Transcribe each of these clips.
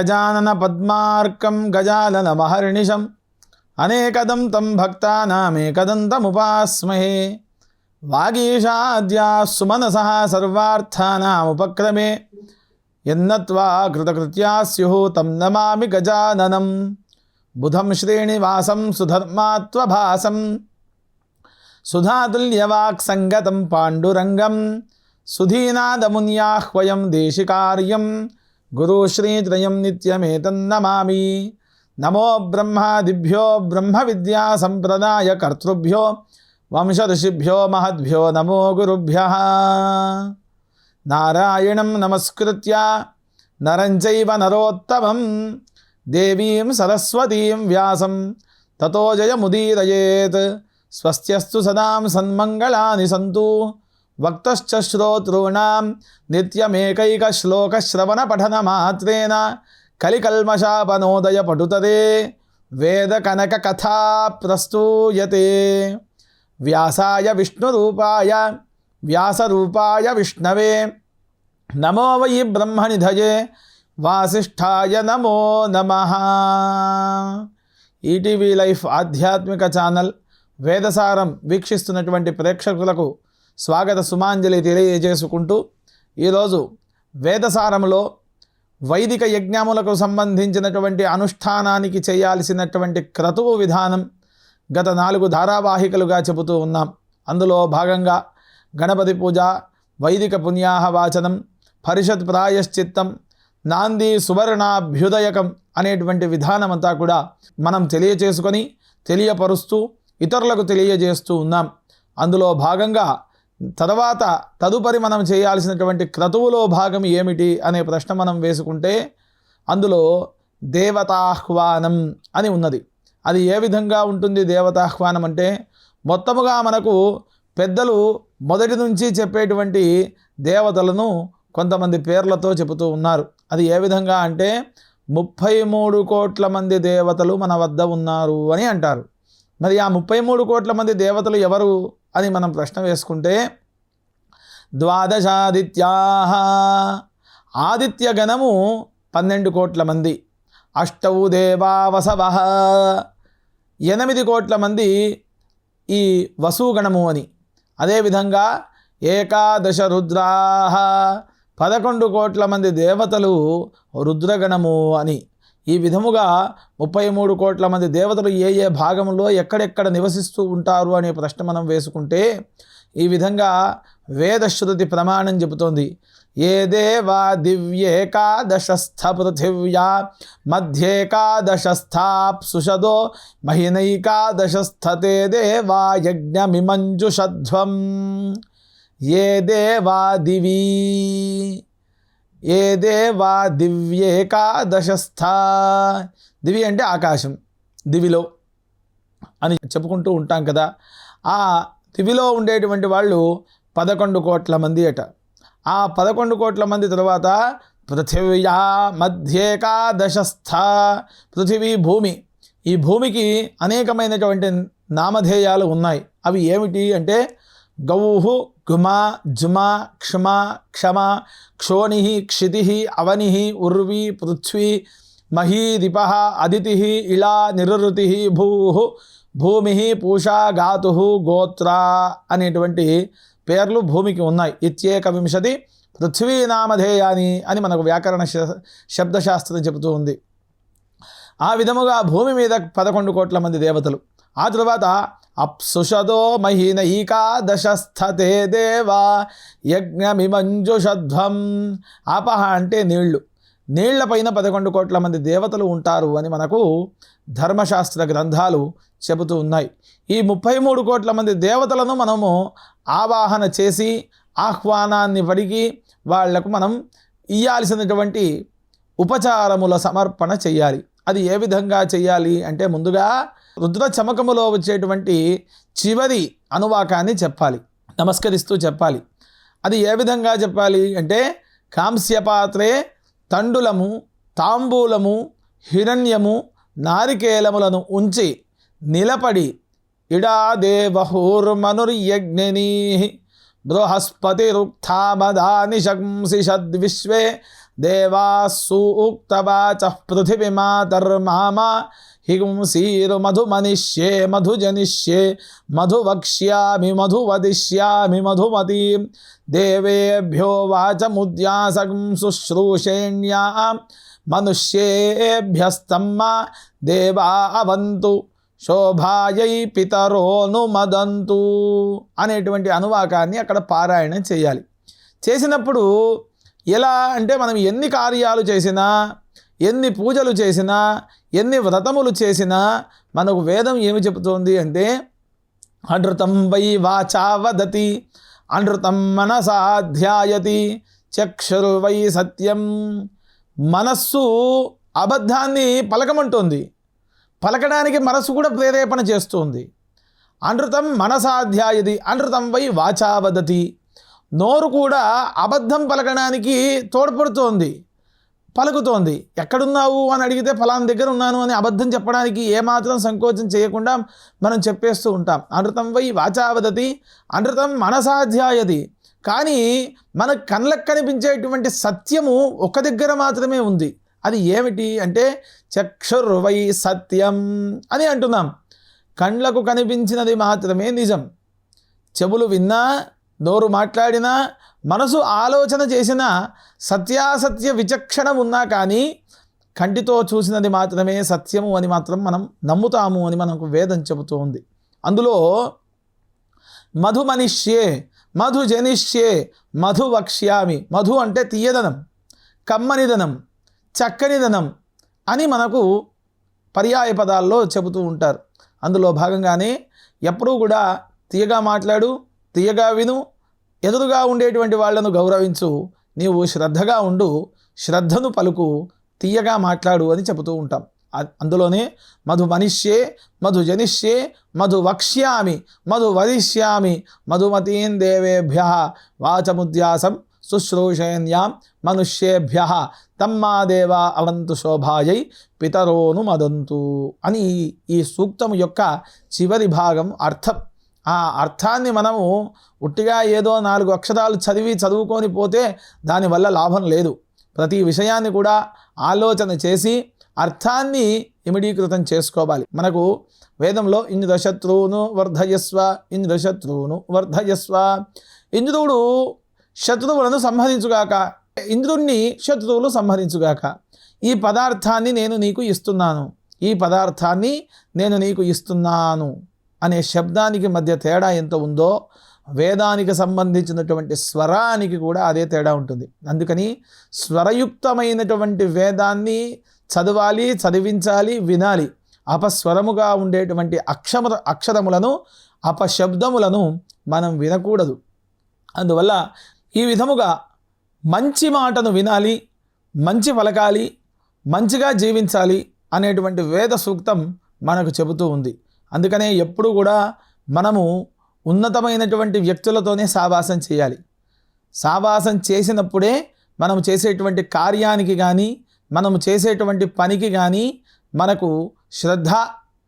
गजाननपद्मार्कं गजाननमहर्निशम् अनेकदं तं भक्तानामेकदन्तमुपास्महे। वागीशाद्या सुमनसः सर्वार्थानामुपक्रमे। यन्नत्वा कृतकृत्या स्युः तं नमामि गजाननं। बुधं श्रीनिवासं सुधर्मात्वभासं। सुधातुल्यवाक्सङ्गतं पाण्डुरङ्गं सुधीनादमुन्याह्वयं देशिकार्यं గురుశ్రీత్రయం నిత్యమేతన్నమామి నమో బ్రహ్మాదిభ్యో బ్రహ్మ విద్యా సంప్రదాయ కర్తృభ్యో వంశఋషిభ్యో మహద్భ్యో నమో గురుభ్య. నారాయణం నమస్కృత్య నరంచైవ నరోత్తమం దేవీం సరస్వతీం వ్యాసం తతో జయముదీరయేత్. స్వస్త్యస్తు సదాం సన్మంగళాని సంతు. వక్తశ్చ పఠన మాత్రేణ కలికల్మషాపనోదయ పటుతరే వేదకనక కథా ప్రస్తూయతే వ్యాసాయ విష్ణురూపాయ వ్యాసరూపాయ విష్ణవే. నమో వై బ్రహ్మనిధయే. వాసిష్ఠాయ నమో నమ. ఈటీవీ లైఫ్ ఆధ్యాత్మిక ఛానల్ వేదసారం వీక్షిస్తున్నటువంటి ప్రేక్షకులకు స్వాగత సుమాంజలి తెలియజేసుకుంటూ ఈరోజు వేదసారంలో వైదిక యజ్ఞములకు సంబంధించినటువంటి అనుష్ఠానానికి చేయాల్సినటువంటి క్రతువు విధానం గత నాలుగు ధారావాహికలుగా చెబుతూ ఉన్నాం. అందులో భాగంగా గణపతి పూజ వైదిక పుణ్యాహ వాచనం పరిషత్ ప్రాయశ్చిత్తం నాంది సువర్ణాభ్యుదయకం అనేటువంటి విధానం అంతా కూడా మనం తెలియచేసుకొని తెలియపరుస్తూ ఇతరులకు తెలియజేస్తూ ఉన్నాం. అందులో భాగంగా తర్వాత తదుపరి మనం చేయాల్సినటువంటి క్రతువులో భాగం ఏమిటి అనే ప్రశ్న మనం వేసుకుంటే అందులో దేవతాహ్వానం అని ఉన్నది. అది ఏ విధంగా ఉంటుంది దేవతాహ్వానం అంటే మొత్తముగా మనకు పెద్దలు మొదటి నుంచి చెప్పేటువంటి దేవతలను కొంతమంది పేర్లతో చెబుతూ ఉన్నారు. అది ఏ విధంగా అంటే ముప్పై మూడు కోట్ల మంది దేవతలు మన వద్ద ఉన్నారు అని అంటారు. మరి ఆ ముప్పై మూడు కోట్ల మంది దేవతలు ఎవరు? అని మనం ప్రశ్న వేసుకుంటే ద్వాదశాదిత్యా ఆదిత్య గణము పన్నెండు కోట్ల మంది. అష్టౌ దేవావసవ ఎనిమిది కోట్ల మంది ఈ వసూగణము అని. అదేవిధంగా ఏకాదశ రుద్రా పదకొండు కోట్ల మంది దేవతలు రుద్రగణము అని. ఈ విధముగా ముప్పై మూడు కోట్ల మంది దేవతలు ఏ ఏ భాగంలో ఎక్కడెక్కడ నివసిస్తూ ఉంటారు అనే ప్రశ్న మనం వేసుకుంటే ఈ విధంగా వేదశ్రుతి ప్రమాణం చెబుతోంది. ఏ దేవా దివ్యేకాదశస్థ పృథివ్యా మధ్యేకాదశస్థాప్సుషదో మహినైకాదశస్థతే దేవా యజ్ఞమిమంజుషధ్వం. ఏ దేవా దివీ ఏ దేవా దివ్యేకాదశస్థ. దివి అంటే ఆకాశం దివిలో అని చెప్పుకుంటూ ఉంటాం కదా. ఆ దివిలో ఉండేటువంటి వాళ్ళు పదకొండు కోట్ల మంది అట. ఆ పదకొండు కోట్ల మంది తర్వాత పృథివ్యా మధ్యేకాదశస్థ. పృథివీ భూమి. ఈ భూమికి అనేకమైనటువంటి నామధేయాలు ఉన్నాయి. అవి ఏమిటి అంటే గౌహు గుమ జుమ క్షమ క్షమ క్షోణి క్షితి అవని ఉర్వి పృథ్వీ మహీ దిప అదితి ఇలా నిరుతి భూ భూమి పూషా గాతు గోత్ర అనేటువంటి పేర్లు భూమికి ఉన్నాయి. ఇత్యేక వింశతి పృథ్వీ నామధేయాని అని మనకు వ్యాకరణ శ- శబ్దశాస్త్రం చెబుతూ ఉంది. ఆ విధముగా భూమి మీద పదకొండు కోట్ల మంది దేవతలు. ఆ తరువాత అప్సుషదో మహినైకాదశస్థతే దేవా యజ్ఞమిమంజుషధ్వం. ఆపహ అంటే నీళ్ళు. నీళ్ళపైన పదకొండు కోట్ల మంది దేవతలు ఉంటారు అని మనకు ధర్మశాస్త్ర గ్రంథాలు చెబుతూ ఉన్నాయి. ఈ ముప్పై మూడు కోట్ల మంది దేవతలను మనము ఆవాహన చేసి ఆహ్వానాన్ని పడిగి వాళ్ళకు మనం ఇయ్యాల్సినటువంటి ఉపచారముల సమర్పణ చేయాలి అది ఏ విధంగా చేయాలి అంటే ముందుగా రుద్ర చమకములో వచ్చేటువంటి చివరి అనువాకాన్ని చెప్పాలి నమస్కరిస్తూ చెప్పాలి. అది ఏ విధంగా చెప్పాలి అంటే కాంస్యపాత్రే తండులము తాంబూలము హిరణ్యము నారికేలములను ఉంచి నిలపడి ఇడా దేవహూర్మనుర్యజ్ఞనీ బృహస్పతిరుక్థామదాని శంసి ఉక్తవాచ దేవాసూక్తవాచ పృథివిమాతర్మామ హింసీరు మధుమనిష్యే మధుజనిష్యే మధువక్ష్యామి మధువదిష్యామి మధుమతీం దేవేభ్యో వాచముద్యాసం శుశ్రూషేణ్యా. మనుష్యేభ్యస్తమ్మ దేవా అవంతు శోభాయై పితరోను మదంతు అనేటువంటి అనువాకాన్ని అక్కడ పారాయణం చేయాలి. చేసినప్పుడు ఎలా అంటే మనం ఎన్ని కార్యాలు చేసినా ఎన్ని పూజలు చేసినా ఎన్ని వ్రతములు చేసినా మనకు వేదం ఏమి చెబుతోంది అంటే అనృతం వై వాచా వదతి అనృతం మనసాధ్యాయతి చక్షుర్వై సత్యం. మనస్సు అబద్ధాన్ని పలకమంటోంది. పలకడానికి మనస్సు కూడా ప్రేరేపణ చేస్తుంది. అనృతం మనసాధ్యాయది అనృతం వై వాచా వదతి నోరు కూడా అబద్ధం పలకడానికి తోడ్పడుతోంది పలుకుతోంది. ఎక్కడున్నావు అని అడిగితే ఫలానా దగ్గర ఉన్నాను అని అబద్ధం చెప్పడానికి ఏమాత్రం సంకోచం చేయకుండా మనం చెప్పేస్తూ ఉంటాం. అనృతం వై వాచావదతి అనృతం మనసాధ్యాయది కానీ మన కళ్ళకు కనిపించేటువంటి సత్యము ఒక దగ్గర మాత్రమే ఉంది. అది ఏమిటి అంటే చక్షుర్వై సత్యం అని అంటున్నాం. కండ్లకు కనిపించినది మాత్రమే నిజం. చెవులు విన్నా నోరు మాట్లాడినా మనసు ఆలోచన చేసిన సత్యాసత్య విచక్షణ ఉన్నా కానీ కంటితో చూసినది మాత్రమే సత్యము అని మాత్రం మనం నమ్ముతాము అని మనకు వేదం చెబుతూ ఉంది అందులో మధు మనిష్యే మధు జనిష్యే మధు వక్ష్యామి మధు అంటే తీయదనం కమ్మనిదనం చక్కనిదనం అని మనకు పర్యాయ పదాల్లో చెబుతూ ఉంటారు. అందులో భాగంగానే ఎప్పుడూ కూడా తీయగా మాట్లాడు తీయగా విను ఎదురుగా ఉండేటువంటి వాళ్ళను గౌరవించు నీవు శ్రద్ధగా ఉండు శ్రద్ధను పలుకు తీయగా మాట్లాడు అని చెబుతూ ఉంటాం. అందులోనే మధు మనిష్యే మధు జనిష్యే మధు వక్ష్యామి మధు వదిష్యామి మధుమతీన్ దేవేభ్య వాచముద్యాసం శుశ్రూషయన్యాం మనుష్యేభ్య తమ్మాదేవా అవంతు శోభాయై పితరోను మదంతు అని ఈ- ఈ సూక్తం యొక్క చివరి భాగం అర్థం. ఆ అర్థాన్ని మనము ఉట్టిగా ఏదో నాలుగు అక్షరాలు చదివి చదువుకొని పోతే దానివల్ల లాభం లేదు. ప్రతి విషయాన్ని కూడా ఆలోచన చేసి అర్థాన్ని ఇమిడీకృతం చేసుకోవాలి. మనకు వేదంలో ఇంద్రశత్రువును వర్ధయస్వ ఇంద్రశత్రువును వర్ధయస్వ. ఇంద్రుడు శత్రువులను సంహరించుగాక ఇంద్రుణ్ణి శత్రువులు సంహరించుగాక ఈ పదార్థాన్ని నేను నీకు ఇస్తున్నాను. ఈ పదార్థాన్ని నేను నీకు ఇస్తున్నాను. అనే శబ్దానికి మధ్య తేడా ఎంత ఉందో వేదానికి సంబంధించినటువంటి స్వరానికి కూడా అదే తేడా ఉంటుంది. అందుకని స్వరయుక్తమైనటువంటి వేదాన్ని చదవాలి చదివించాలి వినాలి. అపస్వరముగా ఉండేటువంటి అక్షమ అక్షరములను అపశబ్దములను మనం వినకూడదు. అందువల్ల ఈ విధముగా మంచి మాటను వినాలి మంచి పలకాలి మంచిగా జీవించాలి అనేటువంటి వేద సూక్తం మనకు చెబుతూ ఉంది. అందుకనే ఎప్పుడు కూడా మనము ఉన్నతమైనటువంటి వ్యక్తులతోనే సావాసం చేయాలి. సావాసం చేసినప్పుడే మనం చేసేటువంటి కార్యానికి కానీ మనము చేసేటువంటి పనికి కానీ మనకు శ్రద్ధ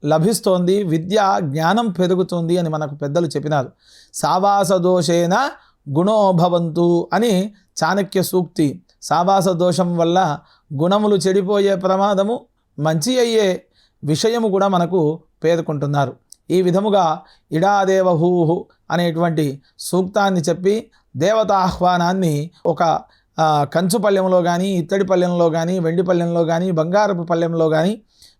లభిస్తోంది విద్య జ్ఞానం పెరుగుతుంది అని మనకు పెద్దలు చెప్పినారు. సావాస దోషేన గుణోభవంతు అని చాణక్య సూక్తి. సావాస దోషం వల్ల గుణములు చెడిపోయే ప్రమాదము మంచి అయ్యే విషయము కూడా మనకు పేర్కొంటున్నారు. ఈ విధముగా ఇడాదేవహూహు అనేటువంటి సూక్తాన్ని చెప్పి దేవత ఆహ్వానాన్ని ఒక కంచు పళ్ళెంలో కానీ ఇత్తడి పళ్ళెంలో కానీ వెండి పళ్ళెంలో కానీ బంగారపు పళ్ళెంలో కానీ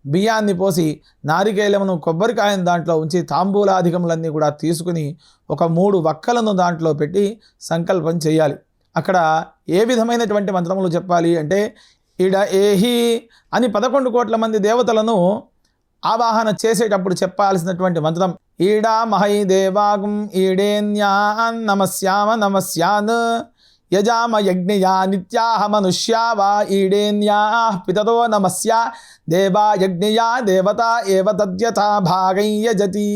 బియ్యాన్ని పోసి నారికేలమును కొబ్బరికాయను దాంట్లో ఉంచి తాంబూలాధికములన్నీ కూడా తీసుకుని ఒక మూడు వక్కలను దాంట్లో పెట్టి సంకల్పం చేయాలి. అక్కడ ఏ విధమైనటువంటి మంత్రములు చెప్పాలి అంటే ఇడ ఏహి అని పదకొండు కోట్ల మంది దేవతలను ఆవాహన చేసేటప్పుడు చెప్పాల్సినటువంటి మంత్రం ఈడా మహై దేవాగం ఈడేన్యాన్ నమస్యామ నమస్యాన్ యజామ యజ్ఞయా నిత్యాహ మనుష్యా వా ఈడేన్యా పితతో నమస్య దేవా యజ్ఞయా దేవత ఏవ తద్యథా భాగయ్యజతి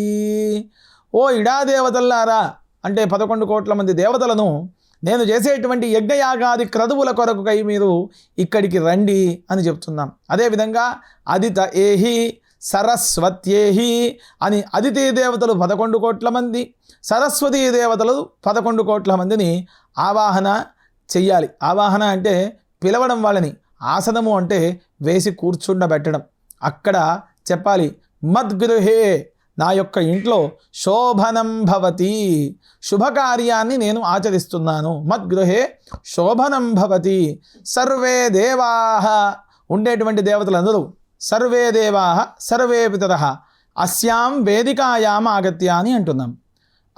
ఓ ఇడా దేవతల్లారా అంటే పదకొండు కోట్ల మంది దేవతలను నేను చేసేటువంటి యజ్ఞయాగాది క్రతువుల కొరకుకై మీరు ఇక్కడికి రండి అని చెప్తున్నాం. అదేవిధంగా అదిత ఏహి సరస్వత్యేహి అని అదితి దేవతలు పదకొండు కోట్ల మంది సరస్వతీ దేవతలు పదకొండు కోట్ల మందిని ఆవాహన చెయ్యాలి. ఆవాహన అంటే పిలవడం వాళ్ళని ఆసనము అంటే వేసి కూర్చుండబెట్టడం. అక్కడ చెప్పాలి మద్గృహే నా యొక్క ఇంట్లో శోభనం భవతి శుభకార్యాన్ని నేను ఆచరిస్తున్నాను. మద్గృహే శోభనం భవతి సర్వే దేవాహ ఉండేటువంటి దేవతలందరూ సర్వే దేవాహ సర్వే పితర అస్యాం వేదికాయాం ఆగత్య అని అంటున్నాం.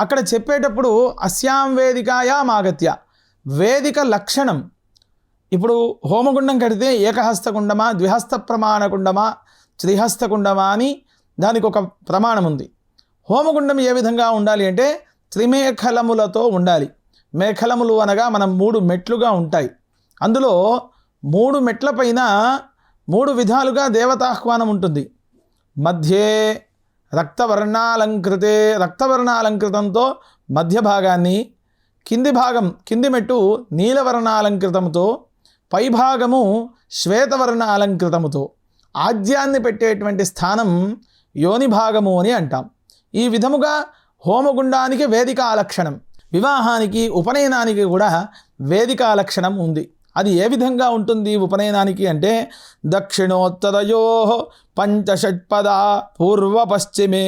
అక్కడ చెప్పేటప్పుడు అస్యాం వేదికాయాం ఆగత్య. వేదిక లక్షణం. ఇప్పుడు హోమగుండం కడితే ఏకహస్తకుండమా ద్విహస్త ప్రమాణకుండమా త్రిహస్తకుండమా అని దానికి ఒక ప్రమాణం ఉంది. హోమగుండం ఏ విధంగా ఉండాలి అంటే త్రిమేఖలములతో ఉండాలి. మేఖలములు అనగా మనం మూడు మెట్లుగా ఉంటాయి. అందులో మూడు మెట్ల పైన మూడు విధాలుగా దేవతాహ్వానం ఉంటుంది. మధ్యే రక్తవర్ణాలంకృతే రక్తవర్ణాలంకృతంతో మధ్య భాగాన్ని కింది భాగం కింది మెట్టు నీలవర్ణాలంకృతముతో పైభాగము శ్వేతవర్ణ అలంకృతముతో ఆజ్యాన్ని పెట్టేటువంటి స్థానం యోని భాగము అని అంటాం. ఈ విధముగా హోమగుండానికి వేదికా లక్షణం వివాహానికి ఉపనయనానికి కూడా వేదికా లక్షణం ఉంది. అది ఏ విధంగా ఉంటుంది ఉపనయనానికి అంటే దక్షిణోత్తరయో పంచషట్పద పూర్వ పశ్చిమే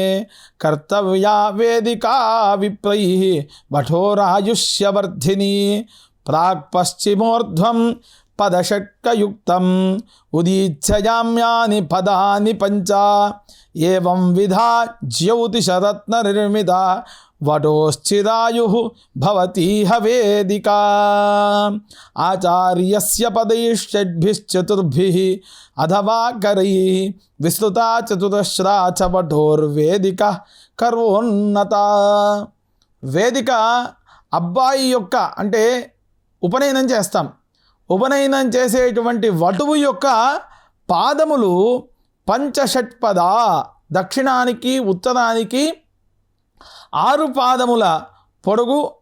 కర్తవ్యా వేదికా విప్రై భఠోరాయుష్యవర్ధిని ప్రాక్ పశ్చిమోర్ధ్వం పదషట్కయుక్తం ఉదీచ్ఛయామ్యాని పదాని పంచ ఏం విధా జ్యోతిషరత్న నిర్మిత వడోశ్చిదాయు భవతీహ వేదికా ఆచార్యస్య పదైశ్చద్భిశ్చతుర్భి అథవా కరై విస్తృత చతురశ్రాచ వటోర్వేదిక కర్వోన్నత వేదిక అబ్బాయి యొక్క అంటే ఉపనయనం చేస్తాం. ఉపనయనం చేసేటువంటి వటువు యొక్క పాదములు పంచషట్పద దక్షిణానికి ఉత్తరానికి ఆరు పాదముల పొడుగు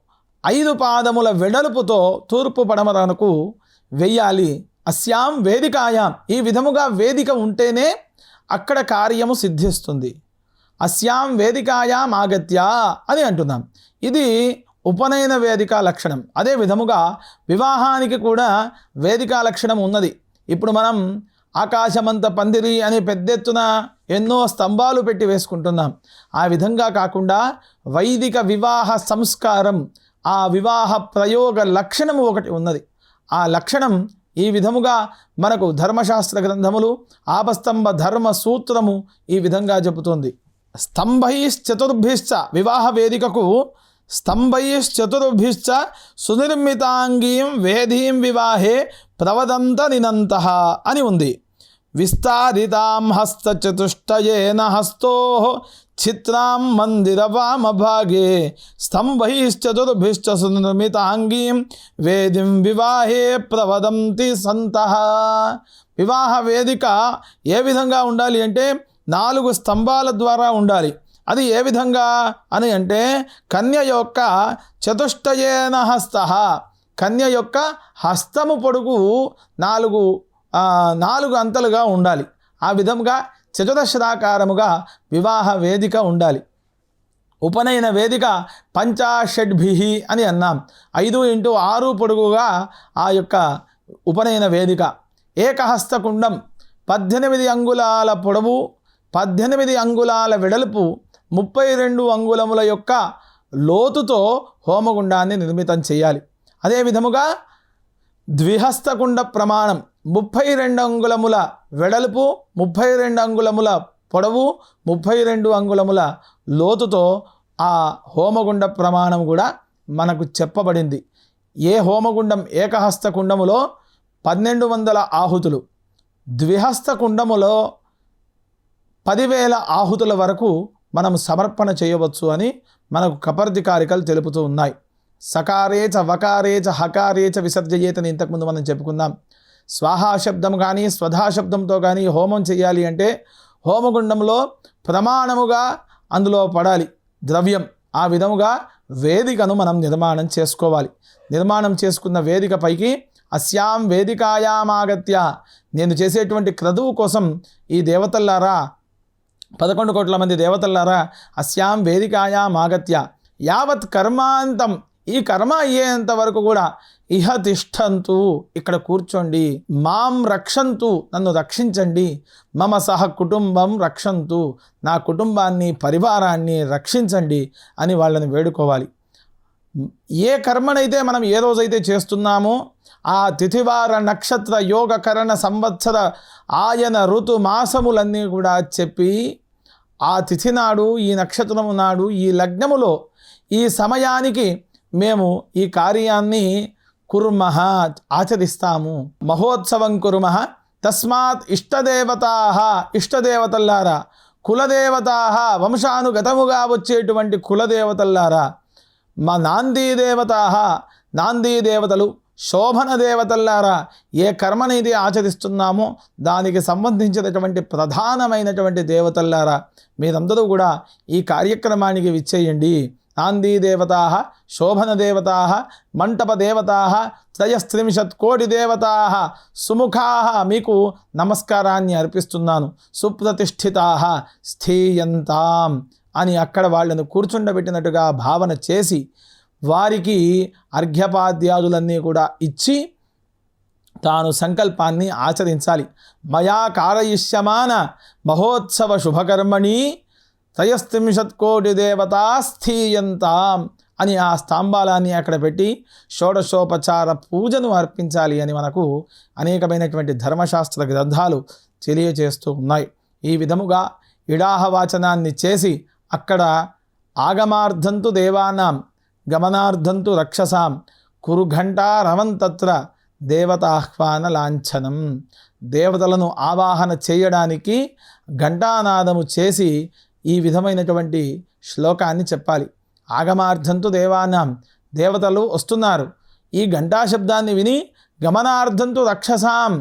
ఐదు పాదముల వెడల్పుతో తూర్పు పడమరకు వెయ్యాలి అస్యాం వేదికాయాం. ఈ విధముగా వేదిక ఉంటేనే అక్కడ కార్యము సిద్ధిస్తుంది. అస్యాం వేదికాయాం ఆగత్య అని అంటున్నాం. ఇది ఉపనయన వేదిక లక్షణం. అదే విధముగా వివాహానికి కూడా వేదికా లక్షణం ఉన్నది. ఇప్పుడు మనం ఆకాశమంత పందిరి అని పెద్ద ఎత్తున ఎన్నో స్తంభాలు పెట్టి వేసుకుంటున్నాం. ఆ విధంగా కాకుండా వైదిక వివాహ సంస్కారం ఆ వివాహ ప్రయోగ లక్షణము ఒకటి ఉన్నది. ఆ లక్షణం ఈ విధముగా మనకు ధర్మశాస్త్ర గ్రంథములు ఆపస్తంభ ధర్మ సూత్రము ఈ విధంగా చెబుతుంది. స్తంభైశ్చతుర్భిశ్చ వివాహ వేదికకు స్తంభైశ్చతుర్భిశ్చ సునిర్మితాంగీం వేధీం వివాహే ప్రవదంత నినంత అని ఉంది. విస్తారితాం హస్తచతుష్టయేన హస్తో ఛిత్రాం మందిర వామభాగే స్తంభైశ్చతుర్భిశ్చ సునిర్మితాంగీం వేదిం వివాహే ప్రవదంతి సంత వివాహ వేదిక ఏ విధంగా ఉండాలి అంటే నాలుగు స్తంభాల ద్వారా ఉండాలి. అది ఏ విధంగా అని అంటే కన్య యొక్క చతుష్టయేన హస్త కన్య యొక్క హస్తము పొడుగు నాలుగు నాలుగు అంతలుగా ఉండాలి. ఆ విధముగా చతుర్దశదాకారముగా వివాహ వేదిక ఉండాలి. ఉపనయన వేదిక పంచాషడ్భి అని అన్నాం. ఐదు ఇంటూ ఆరు పొడుగుగా ఆ యొక్క ఉపనయన వేదిక. ఏకహస్తకుండం పద్దెనిమిది అంగుళాల పొడవు పద్దెనిమిది అంగుళాల వెడల్పు ముప్పై రెండు అంగుళముల యొక్క లోతుతో హోమగుండాన్ని నిర్మితం చేయాలి. అదే విధముగా ద్విహస్తకుండ ప్రమాణం ముప్పై రెండు అంగుళముల వెడల్పు ముప్పై రెండు అంగుళముల పొడవు ముప్పై రెండు అంగుళముల లోతుతో ఆ హోమగుండ ప్రమాణం కూడా మనకు చెప్పబడింది. ఏ హోమగుండం ఏకహస్త కుండములో పన్నెండు వందల ఆహుతులు ద్విహస్త కుండములో పదివేల ఆహుతుల వరకు మనం సమర్పణ చేయవచ్చు అని మనకు కపర్దికారికలు తెలుపుతూ ఉన్నాయి. సకారేచ వకారేచ హకారేచ విసర్జయేతని ఇంతకుముందు మనం చెప్పుకుందాం స్వాహా శబ్దం కానీ స్వధా శబ్దంతో కానీ హోమం చేయాలి అంటే హోమగుండంలో ప్రమాణముగా అందులో పడాలి ద్రవ్యం. ఆ విధముగా వేదికను మనం నిర్మాణం చేసుకోవాలి. నిర్మాణం చేసుకున్న వేదిక పైకి అస్యాం వేదికాయామాగత్య. నేను చేసేటువంటి క్రతువు కోసం ఈ దేవతల్లారా పదకొండు కోట్ల మంది దేవతల్లారా అస్యాం వేదికాయామాగత్య. యావత్ కర్మాంతం ఈ కర్మ అయ్యేంత వరకు కూడా ఇహ తిష్టంతు ఇక్కడ కూర్చోండి. మాం రక్షంతు నన్ను రక్షించండి. మమ సహ కుటుంబం రక్షంతు నా కుటుంబాన్ని పరివారాన్ని రక్షించండి అని వాళ్ళని వేడుకోవాలి. ఏ కర్మనైతే మనం ఏ రోజైతే చేస్తున్నామో ఆ తిథివార నక్షత్ర యోగకరణ సంవత్సర ఆయన ఋతు మాసములన్నీ కూడా చెప్పి ఆ తిథి నాడు ఈ నక్షత్రము నాడు ఈ లగ్నములో ఈ సమయానికి మేము ఈ కార్యాన్ని కుర్మహ ఆచరిస్తాము. మహోత్సవం కురుమహ తస్మాత్ ఇష్టదేవతా ఇష్టదేవతల్లారా. కులదేవతా వంశానుగతముగా వచ్చేటువంటి కులదేవతల్లారా. మా నాందీ దేవతా నాందీ దేవతలు శోభన దేవతల్లారా. ఏ కర్మనైతే ఆచరిస్తున్నామో దానికి సంబంధించినటువంటి ప్రధానమైనటువంటి దేవతల్లారా. మీరందరూ కూడా ఈ కార్యక్రమానికి విచ్చేయండి. నాందీదేవతా శోభనదేవతా మంటపదేవతా త్రయస్త్రింశత్ కోటి దేవతా సుముఖా మీకు నమస్కారాన్ని అర్పిస్తున్నాను. సుప్రతిష్ఠితా స్థీయంతాం అని అక్కడ వాళ్ళను కూర్చుండబెట్టినట్టుగా భావన చేసి వారికి అర్ఘ్యపాద్యాదులన్నీ కూడా ఇచ్చి తాను సంకల్పాన్ని ఆచరించాలి. మయా కారయిష్యమాన మహోత్సవ శుభకర్మణి త్రయస్త్రింశత్కోటి దేవతా స్థీయంతాం అని ఆ స్తంభాలాన్ని అక్కడ పెట్టి షోడశోపచార పూజను అర్పించాలి అని మనకు అనేకమైనటువంటి ధర్మశాస్త్ర గ్రంథాలు తెలియచేస్తూ ఉన్నాయి. ఈ విధముగా ఇడాహవాచనాన్ని చేసి అక్కడ ఆగమార్థంతు దేవానాం గమనార్థంతు రక్షసాం కురుఘంటా రవంతత్ర దేవతాహ్వాన లాంఛనం. దేవతలను ఆవాహన చేయడానికి ఘంటానాదము చేసి ఈ విధమైనటువంటి శ్లోకాన్ని చెప్పాలి. ఆగమార్థంతో దేవానాం దేవతలు వస్తున్నారు. ఈ ఘంటా శబ్దాన్ని విని గమనార్థంతు రక్షసాం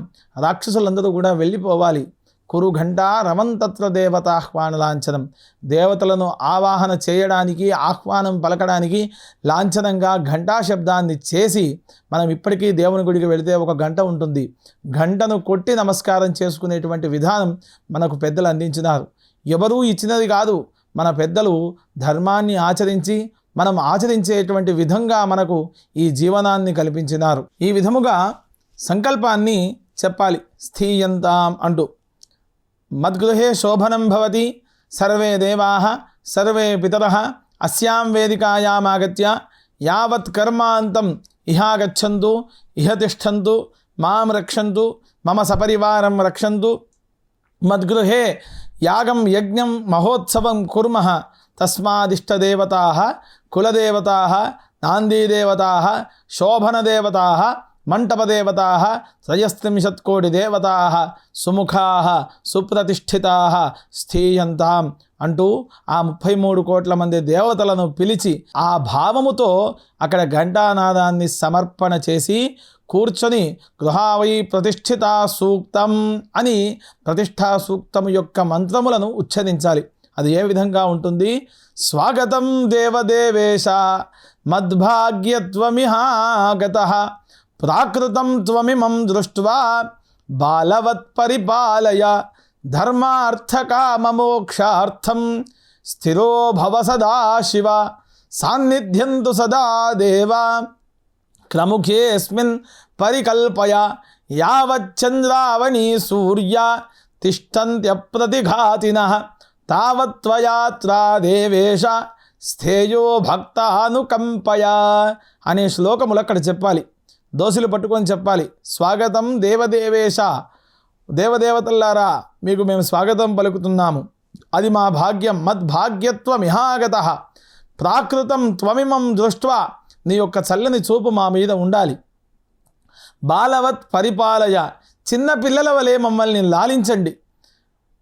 రాక్షసులందరూ కూడా వెళ్ళిపోవాలి. కురు ఘంటా రమంతత్ర దేవతాహ్వాన లాంఛనం. దేవతలను ఆవాహన చేయడానికి ఆహ్వానం పలకడానికి లాంఛనంగా ఘంటా శబ్దాన్ని చేసి మనం ఇప్పటికీ దేవుని గుడికి వెళితే ఒక గంట ఉంటుంది. గంటను కొట్టి నమస్కారం చేసుకునేటువంటి విధానం మనకు పెద్దలు అందించినారు. ఎవరూ ఇచ్చినది కాదు. మన పెద్దలు ధర్మాన్ని ఆచరించి మనం ఆచరించేటువంటి విధంగా మనకు ఈ జీవనాన్ని కల్పించినారు. ఈ విధముగా సంకల్పాన్ని చెప్పాలి. స్థీయంతాం అంటూ. మద్గృహే శోభనం భవతి. సర్వే దేవా సర్వే పితర అస్యాం వేదికాయామాగత్య యావత్ కర్మాంతం ఇహాగచ్చంతు ఇహ తిష్టంతు మాం రక్షంతు మమ సపరివారం రక్షంతు. మద్గృహే యాగం యజ్ఞం మహోత్సవం కుర్మ. తస్మాదిష్టదేవత కులదేవత నాందీదేవత శోభనదేవత మంటపదేవత త్రయస్త్రింశత్కోటి దేవత సుముఖా సుప్రతిష్ఠితా స్థీయంతాం అంటూ ఆ ముప్పై మూడు కోట్ల మంది దేవతలను పిలిచి ఆ భావముతో అక్కడ ఘంటానాదాన్ని సమర్పణ చేసి కూర్చొని గృహావై ప్రతిష్ఠిత సూక్తం అని ప్రతిష్టా సూక్తం యొక్క మంత్రములను ఉచ్చరించాలి. అది ఏ విధంగా ఉంటుంది? స్వాగతం దేవదేవేశ మద్భాగ్యత్వమిహాగత ప్రాకృతం త్వమిమం దృష్ట్వా బాలవత్ పరిపాలయ ధర్మార్థకామమోక్షార్థం స్థిరో భవ సదా శివ సాన్నిధ్యంతు సదా దేవా క్రముఖేస్మిన్ పరికల్పయ యావచ్చంద్రావణి సూర్య తిష్టంత్యప్రతిఘాతిన తావత్వయాత్రా దేవేశ స్థేయో భక్తానుకంపయ అనే శ్లోకములు అక్కడ చెప్పాలి. దోశలు పట్టుకొని చెప్పాలి. స్వాగతం దేవదేవేశ. దేవదేవతల్లారా మీకు మేము స్వాగతం పలుకుతున్నాము. అది మా భాగ్యం. మద్భాగ్యత్వమిహాగత. ప్రాకృతం త్వమిమం దృష్ట్వా. నీ యొక్క చల్లని చూపు మా మీద ఉండాలి. బాలవత్ పరిపాలయ చిన్న పిల్లల వలె మమ్మల్ని లాలించండి.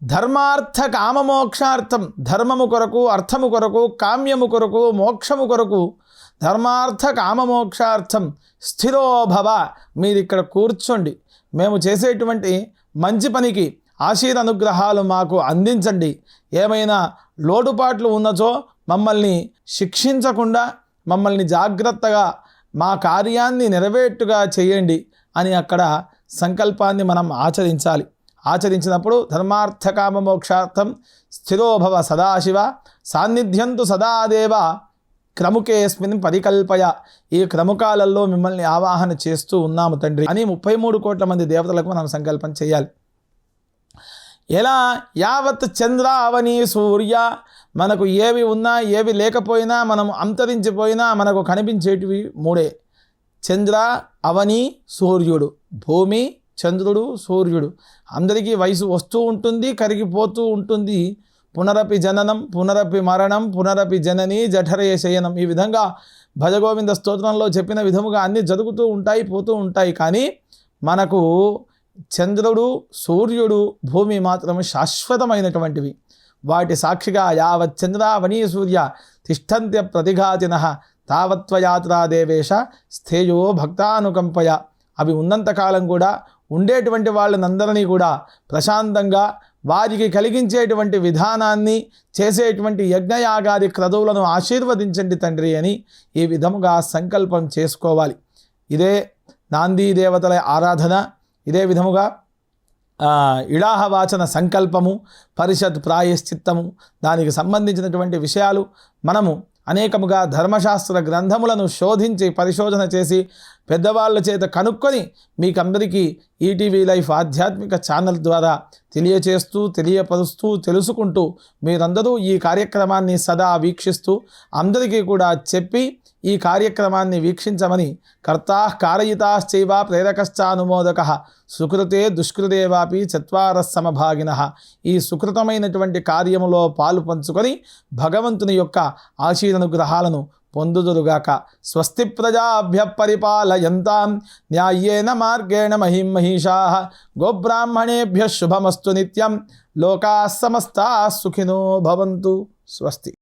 ధర్మార్థ కామమోక్షార్థం ధర్మము కొరకు అర్థము కొరకు కామ్యము కొరకు మోక్షము కొరకు ధర్మార్థ కామమోక్షార్థం స్థిరోభవ. మీరు ఇక్కడ కూర్చోండి. మేము చేసేటువంటి మంచి పనికి ఆశీర్ అనుగ్రహాలు మాకు అందించండి. ఏమైనా లోటుపాట్లు ఉన్నచో మమ్మల్ని శిక్షించకుండా మమ్మల్ని జాగ్రత్తగా మా కార్యాన్ని నెరవేట్టుగా చేయండి అని అక్కడ సంకల్పాన్ని మనం ఆచరించాలి. ఆచరించినప్పుడు ధర్మార్థకామ మోక్షార్థం స్థిరోభవ సదాశివ సాన్నిధ్యంతు సదాదేవ క్రముకేస్మిన్ పరికల్పయ. ఈ క్రముకాలలో మిమ్మల్ని ఆవాహన చేస్తూ ఉన్నాము తండ్రి అని ముప్పై మూడు కోట్ల మంది దేవతలకు మనం సంకల్పం చేయాలి. ఎలా? యావత్ చంద్రావని సూర్య మనకు ఏవి ఉన్నా ఏవి లేకపోయినా మనం అంతరించిపోయినా మనకు కనిపించేటివి మూడే. చంద్ర అవని సూర్యుడు. భూమి చంద్రుడు సూర్యుడు. అందరికీ వయసు వస్తూ ఉంటుంది కరిగిపోతూ ఉంటుంది. పునరపి జననం పునరపి మరణం పునరపి జనని జఠరయ శయనం. ఈ విధంగా భజగోవింద స్తోత్రంలో చెప్పిన విధముగా అన్నీ జరుగుతూ ఉంటాయి పోతూ ఉంటాయి. కానీ మనకు చంద్రుడు సూర్యుడు భూమి మాత్రం శాశ్వతమైనటువంటివి. వాటి సాక్షిగా యావత్ చంద్రావని సూర్య తిష్టంత్య ప్రతిఘాతిన. తావత్వయాత్రా దేవేశ స్థేయో భక్తానుకంపయ. అవి ఉన్నంతకాలం కూడా ఉండేటువంటి వాళ్ళనందరినీ కూడా ప్రశాంతంగా వారికి కలిగించేటువంటి విధానాన్ని చేసేటువంటి యజ్ఞయాగాది క్రతువులను ఆశీర్వదించండి తండ్రి అని ఈ విధముగా సంకల్పం చేసుకోవాలి. ఇదే నాందీ దేవతల ఆరాధన. ఇదే విధముగా ఇడాహవాచన సంకల్పము పరిషత్ ప్రాయశ్చిత్తము దానికి సంబంధించినటువంటి విషయాలు మనము అనేకముగా ధర్మశాస్త్ర గ్రంథములను శోధించి పరిశోధన చేసి పెద్దవాళ్ళ చేత కనుక్కొని మీకందరికీ ఈటీవీ లైఫ్ ఆధ్యాత్మిక ఛానల్ ద్వారా తెలియచేస్తూ తెలియపరుస్తూ తెలుసుకుంటూ మీరందరూ ఈ కార్యక్రమాన్ని సదా వీక్షిస్తూ అందరికీ కూడా చెప్పి ఈ కార్యక్రమాన్ని వీక్షించమని కర్తా కారయితాశ్చైవ ప్రేరకశ్చానుమోదక సుకృతే దుష్కృతేవాపి చత్వార సమభాగిన. ఈ సుకృతమైనటువంటి కార్యములో పాలు పంచుకొని భగవంతుని యొక్క ఆశీర్వనుగ్రహాలను పొందుదురుగాక. స్వస్తి ప్రజాభ్య పరిపాలయంతాం న్యాయేన మార్గేణ మహిం మహిషా. గోబ్రాహ్మణేభ్య శుభమస్తు నిత్యం. లోకా సమస్తా సుఖినో భవంతు. స్వస్తి.